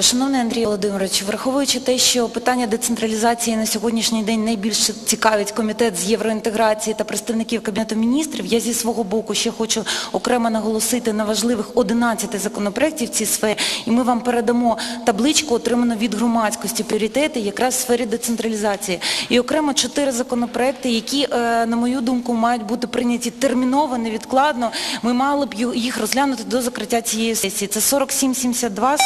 Шановний Андрій Володимирович, враховуючи те, що питання децентралізації на сьогоднішній день найбільше цікавить комітет з євроінтеграції та представників Кабінету міністрів, я зі свого боку ще хочу окремо наголосити на важливих 11 законопроєктів в цій сфері, і ми вам передамо табличку, отриману від громадськості пріоритети якраз в сфері децентралізації. І окремо 4 законопроекти, які, е, на мою думку, мають бути прийняті терміново, невідкладно. Ми мали б їх розглянути до закриття цієї сесії. Це 4772,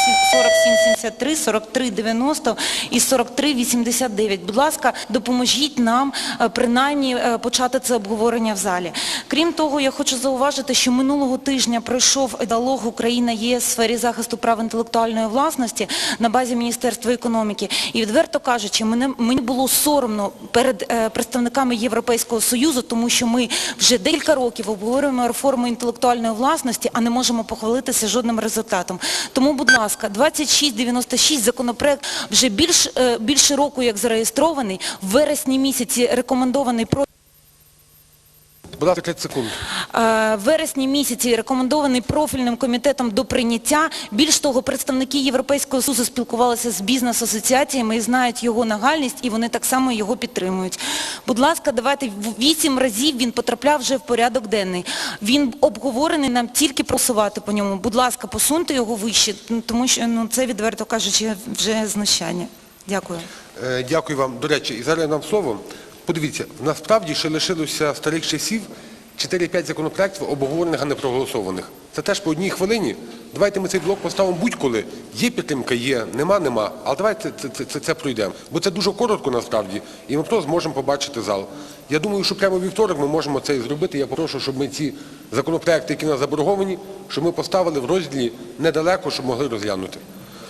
4773, 4390 і 4389. Будь ласка, допоможіть нам е, принаймні е, почати це обговорення в залі. Крім того, я хочу зауважити, що минулого тижня пройшов діалог Україна ЄС в сфері захисту прав інтелектуальної власності на базі Міністерства економіки. І відверто кажучи, мені було соромно перед е, представниками Європейського Союзу, тому що ми вже декілька років обговорюємо реформу інтелектуальної власності, а не можемо похвалитися жодним результатом. Тому, будь ласка, 2696 законопроект вже більш, е, більше року як зареєстрований, в вересні місяці рекомендований про Будь ласка, 30 секунд. Е, в вересні місяці рекомендований профільним комітетом до прийняття. Більш того, представники Європейського Союзу спілкувалися з бізнес-асоціаціями і знають його нагальність, і вони так само його підтримують. Будь ласка, давайте вісім разів він потрапляв вже в порядок денний. Він обговорений, нам тільки просувати по ньому. Будь ласка, посуньте його вище, тому що ну, це, відверто кажучи, вже знущання. Дякую. Е, Дякую вам. До речі, і зараз я нам слово. Подивіться, насправді ще лишилося старих часів 4-5 законопроєктів обговорених, а не проголосованих. Це теж по одній хвилині. Давайте ми цей блок поставимо будь-коли. Є підтримка, є, нема, нема. Але давайте це, це, це, це пройдемо. Бо це дуже коротко насправді, і ми просто зможемо побачити зал. Я думаю, що прямо вівторок ми можемо це і зробити. Я попрошу, щоб ми ці законопроекти, які у нас заборговані, щоб ми поставили в розділі недалеко, щоб могли розглянути.